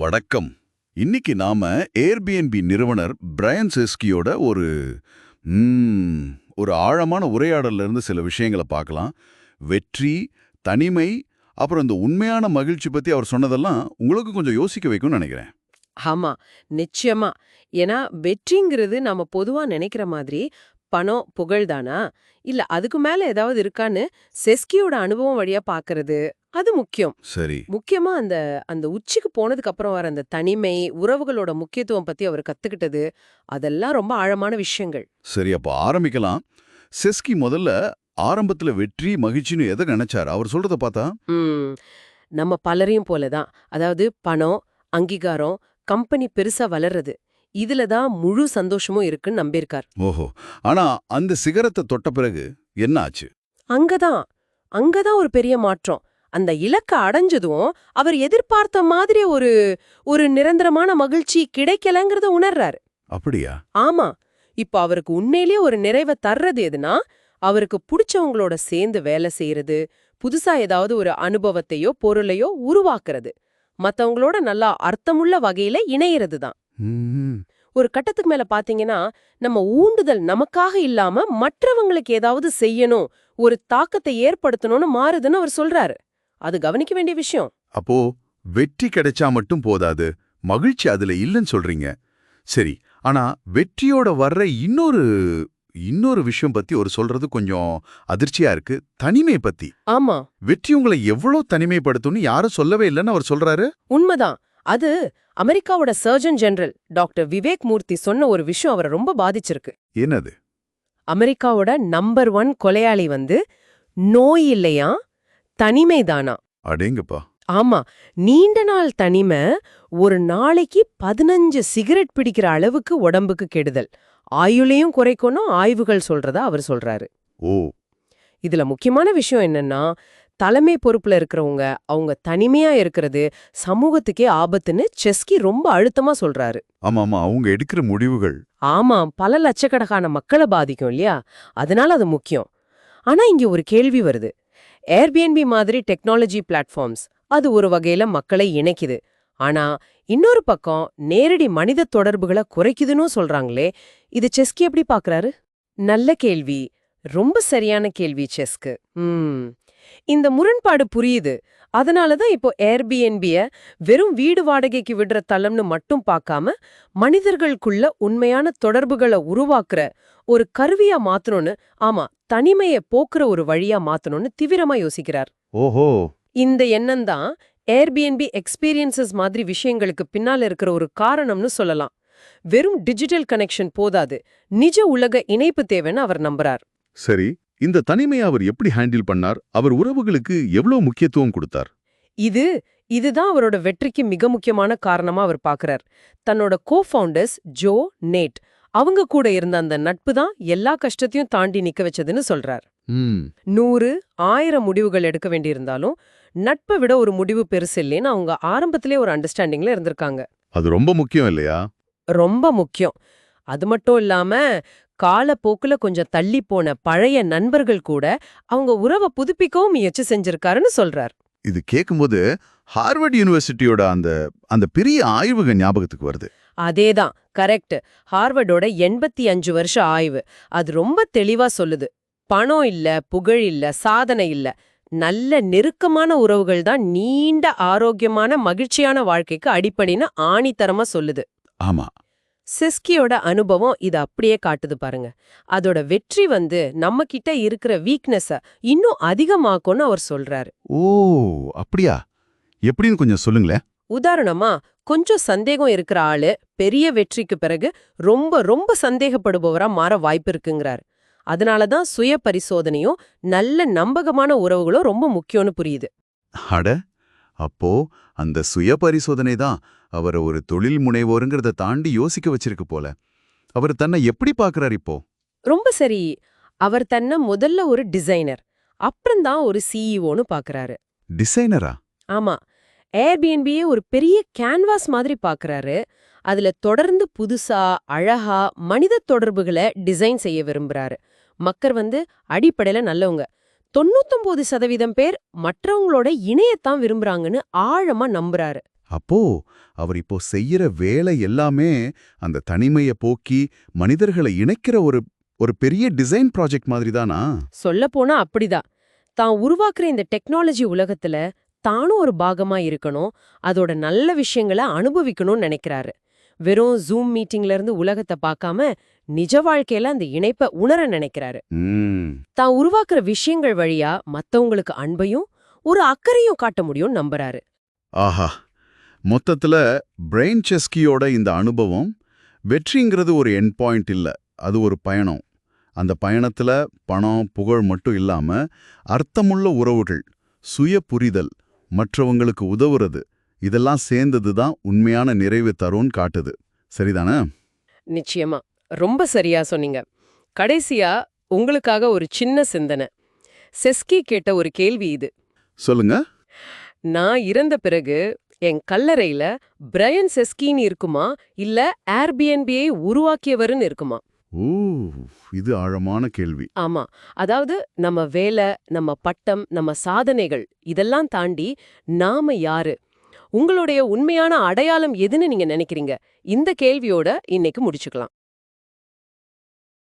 வணக்கம். இன்னைக்கு நாம ஏர்பிஎன்பி நிறுவனர் பிரையன் செஸ்கியோட ஒரு ஒரு ஆழமான உரையாடல்ல இருந்து சில விஷயங்களை பார்க்கலாம். வெற்றி தனிமை அப்புறம் இந்த உண்மையான மகிழ்ச்சி பத்தி அவர் சொன்னதெல்லாம் உங்களுக்கு கொஞ்சம் யோசிக்க வைக்கும்னு நினைக்கிறேன். ஆமா நிச்சயமா. ஏன்னா வெற்றிங்கிறது நம்ம பொதுவா நினைக்கிற மாதிரி பணம் புகழ்தானா இல்ல அதுக்கு மேல ஏதாவது இருக்கான்னு செஸ்கியோட அனுபவம் வழியா பாக்குறது அது முக்கியம். சரி. முக்கியமா அந்த அந்த உச்சிக்கு போனதுக்கு அப்புறம் வர அந்த தனிமை உறவுகளோட முக்கியத்துவம் பத்தி அவர் கத்துக்கிட்டது. அதெல்லாம் ரொம்ப ஆழமான விஷயங்கள். சரி அப்போ ஆரம்பிக்கலாம். செஸ்கி முதல்ல ஆரம்பத்துல வெற்றி மகிழ்ச்சின்னு எதை நினைச்சார்? அவர் சொல்றத பார்த்தா? நம்ம பலரையும் போலதான். அதாவது பணம் அங்கீகாரம் கம்பெனி பெருசா வளர்றது. இதுல தான் முழு சந்தோஷமும் இருக்குன்னு நம்பியிருக்கார். ஓஹோ. ஆனா அந்த சிகரத்தை தொட்ட பிறகு என்ன ஆச்சு? அங்கதான். அங்கதான் ஒரு பெரிய மாற்றம். அந்த இலக்க அடைஞ்சதும் அவர் எதிர்பார்த்த மாதிரி ஒரு ஒரு நிரந்தரமான மகிழ்ச்சி கிடைக்கலங்கிறத உணர்றாரு. அப்படியா? ஆமா. இப்ப அவருக்கு உண்மையிலேயே ஒரு நிறைவை தர்றது எதுனா அவருக்கு புடிச்சவங்களோட சேர்ந்து வேலை செய்யறது புதுசா ஏதாவது ஒரு அனுபவத்தையோ பொருளையோ உருவாக்குறது. மத்தவங்களோட நல்லா அர்த்தமுள்ள வகையில இணையறது தான். ஒரு கட்டத்துக்கு மேல பாத்தீங்கன்னா நம்ம ஊண்டுதல் நமக்காக இல்லாம மற்றவங்களுக்கு ஏதாவது செய்யணும் ஒரு தாக்கத்தை ஏற்படுத்தணும்னு மாறுதுன்னு அவர் சொல்றாரு. அது கவனிக்க வேண்டிய விஷயம். அப்போ வெற்றி கிடைச்சா மட்டும் போதாது. மகிழ்ச்சி அதுல இல்லைன்னு சொல்றீங்க. சரி ஆனா வெற்றியோட வர்ற இன்னொரு இன்னொரு விஷயம் பத்தி ஒரு சொல்றது கொஞ்சம் அதிர்ச்சியா இருக்கு. தனிமை பத்தி. ஆமா. வெற்றி உங்களை எவ்வளவு தனிமைப்படுத்தும்னு யாரும் சொல்லவே இல்லைன்னு அவர் சொல்றாரு? உண்மைதான். அது அமெரிக்காவோட surgeon general doctor Vivek Murthy சொன்ன ஒரு விஷயம் அவரை ரொம்ப பாதிச்சிருக்கு. என்னது? அமெரிக்காவோட நம்பர் ஒன் கொலையாளி வந்து நோய் இல்லையா தனிமைதானா? அடேங்கப்பா. ஆமா நீண்ட நாள் தனிமை ஒரு நாளைக்கு பதினஞ்சு சிகரெட் பிடிக்கிற அளவுக்கு உடம்புக்கு கெடுதல். ஆயுளையும் குறைக்கணும் ஆய்வுகள் சொல்றதா அவர் சொல்றாரு. ஓ. இதுல முக்கியமான விஷயம் என்னன்னா தலைமை பொறுப்புல இருக்கிறவங்க அவங்க தனிமையா இருக்கிறது சமூகத்துக்கே ஆபத்துன்னு செஸ்கி ரொம்ப அழுத்தமா சொல்றாரு. ஆமா ஆமா அவங்க எடுக்கிற முடிவுகள். ஆமா பல லட்சக்கணக்கான மக்களை பாதிக்கும் இல்லையா? அதனால அது முக்கியம். ஆனா இங்க ஒரு கேள்வி வருது. ஏர்பிஎன்பி மாதிரி டெக்னாலஜி பிளாட்ஃபார்ம்ஸ் அது ஒரு வகையில மக்களை இணைக்குது. ஆனா இன்னொரு பக்கம் நேரடி மனித தொடர்புகளை குறைக்குதுன்னு சொல்றாங்களே இது செஸ்கி எப்படி பாக்குறாரு? நல்ல கேள்வி. ரொம்ப சரியான கேள்வி செஸ்க்கு. ம். இந்த முரண்பாடு புரியுது. அதனால தான் இப்போ ஏர்பிஎன்பிய வெறும் வீடு வாடகைக்கு விடுற தளம்னு மட்டும் பார்க்காம மனிதர்களுக்குள்ள உண்மையான தொடர்புகளை உருவாக்குற ஒரு கருவியா மாத்தணும்னு ஆமா தனிமைய போக்குற ஒரு வழியா மாத்தணும்னு தீவிரமா யோசிக்கிறார். ஓஹோ! இந்த எண்ணம் தான் ஏர்பிஎன்பி எக்ஸ்பீரியன்சஸ் மாதிரி விஷயங்களுக்கு பின்னால இருக்கிற ஒரு காரணம்னு சொல்லலாம். வெறும் டிஜிட்டல் கனெக்ஷன் போதாது. நிஜ உலக இணைப்பு தேவைன்னு அவர் நம்புறார். சரி இந்த தனிமையை அவர் எப்படி ஹேண்டில் பண்ணார்? அவர் உறவுகளுக்கு எவ்வளவு முக்கியத்துவம் கொடுத்தார்? இது இதுதான் அவரோட வெற்றிக்கு மிக முக்கியமான காரணமா அவர் பார்க்கறார் தன்னோட கோ ஃபவுண்டர்ஸ் ஜோ நேட் அவங்க கூட இருந்த அந்த நட்பு தான் எல்லா கஷ்டத்தையும் தாண்டி நிக்க வச்சதுன்னு சொல்றார். நூறு ஆயிரம் முடிவுகள் எடுக்க வேண்டியிருந்தாலும் நட்பை விட ஒரு முடிவு பெருசு இல்லைன்னு அவங்க ஆரம்பத்திலே ஒரு அண்டர்ஸ்டாண்டிங்ல இருந்திருக்காங்க. அது ரொம்ப முக்கியம் இல்லையா? ரொம்ப முக்கியம். அது மட்டும் இல்லாம காலப்போக்குல கொஞ்சம் தள்ளி போன பழைய நண்பர்கள் கூட அவங்க உறவை புதுப்பிக்கவும் முயற்சி செஞ்சிருக்காருன்னு சொல்றார். இது கேட்கும்போது ஹார்வர்ட் யூனிவர்சிட்டியோட அந்த அந்த பெரிய ஆய்வுக ஞாபகத்துக்கு வருது. அதேதான் கரெக்ட். ஹார்வர்டோட எண்பத்தி அஞ்சு வருஷ ஆய்வு. அது ரொம்ப தெளிவா சொல்லுது. பணம் இல்ல புகழ் இல்ல சாதனை இல்ல. நல்ல நெருக்கமான உறவுகள் தான் நீண்ட ஆரோக்கியமான மகிழ்ச்சியான வாழ்க்கைக்கு அடிப்படைன்னு ஆணித்தரமா சொல்லுது. ஆமா. சிஸ்கியோட அனுபவம் இது அப்படியே காட்டுது பாருங்க. அதோட வெற்றி வந்து நம்ம கிட்ட இருக்கிற வீக்னஸ இன்னும் அதிகமாக்கும்னு அவர் சொல்றாரு. ஓ அப்படியா? எப்படின்னு கொஞ்சம் சொல்லுங்களேன். உதாரணமா கொஞ்சம் சந்தேகம் இருக்கிற ஆளு பெரிய வெற்றிக்கு பிறகு ரொம்ப ரொம்ப சந்தேகப்படுபவரா மாற வாய்ப்பு இருக்குங்கிறார். அதனாலதான் சுய பரிசோதனையும் நல்ல நம்பகமான உறவுகளும் ரொம்ப முக்கியம்னு புரியுது. அட அப்போ அந்த சுய பரிசோதனை தான் அவரை ஒரு தொழில் முனைவோருங்கிறத தாண்டி யோசிக்க வச்சிருக்கு போல. அவர் தன்னை எப்படி பார்க்கறார் இப்போ? ரொம்ப சரி. அவர் தன்னை முதல்ல ஒரு டிசைனர் அப்புறம்தான் ஒரு சிஇஓன்னு பாக்குறாரு டிசைனரா? ஆமா. ஏர்பிஎன்பியே ஒரு பெரிய கேன்வாஸ் மாதிரி பாக்குறாரு அதுல தொடர்ந்து புதுசா அழகா மனித தொடர்புகளை டிசைன் செய்ய விரும்புறாரு. மக்கர் வந்து அடிப்படையில நல்லவங்க. தொண்ணூத்தொன்பது சதவீதம் பேர் மற்றவங்களோட இணையத்தான் விரும்புறாங்கன்னு ஆழமா நம்புறாரு. அப்போ அவர் இப்போ செய்யற வேலை எல்லாமே அந்த தனிமைய போக்கி மனிதர்களை இணைக்கிற ஒரு ஒரு பெரிய டிசைன் ப்ராஜெக்ட் மாதிரி தானா சொல்லப்போனா அப்படிதான். தான் உருவாக்குற இந்த டெக்னாலஜி உலகத்துல தானும் ஒரு பாகமா இருக்கணும் அதோட நல்ல விஷயங்களை அனுபவிக்கணும்னு நினைக்கிறாரு. வெறும் ஜூம் மீட்டிங்ல இருந்து உலகத்தை பார்க்காம நிஜ வாழ்க்கையில அந்த இணைப்பை உணர நினைக்கிறாரு. தான் உருவாக்குற விஷயங்கள் வழியா மத்தவங்களுக்கு அன்பையும் ஒரு அக்கறையும் காட்ட முடியும் நம்புறாரு. ஆஹா. மொத்தத்துல பிரெயின் செஸ்கியோட இந்த அனுபவம் வெற்றிங்கிறது ஒரு எண்ட் பாயிண்ட் இல்ல. அது ஒரு பயணம். அந்த பயணத்துல பணம் புகழ் மட்டும் இல்லாம அர்த்தமுள்ள உறவுகள் சுய புரிதல் மற்றவங்களுக்கு உதவுறது இதெல்லாம் சேர்ந்தது தான் உண்மையான நிறைவு தரும்னு காட்டுது. சரிதானே? நிச்சயமா. ரொம்ப சரியா சொன்னீங்க. கடைசியா உங்களுக்காக ஒரு சின்ன சிந்தனை. செஸ்கி கேட்ட ஒரு கேள்வி இது. சொல்லுங்க. நான் இறந்த பிறகு என் கல்லறையில பிரையன் செஸ்கின்னு இருக்குமா? இல்ல ஏர்பிஎன்பியை உருவாக்கியவருன்னு இருக்குமா? ஓ இது ஆழமான கேள்வி. ஆமா. அதாவது நம்ம வேலை நம்ம பட்டம் நம்ம சாதனைகள் இதெல்லாம் தாண்டி நாம யாரு? உங்களுடைய உண்மையான அடையாளம் எதுன்னு நீங்க நினைக்கிறீங்க? இந்த கேள்வியோட இன்னைக்கு முடிச்சுக்கலாம்.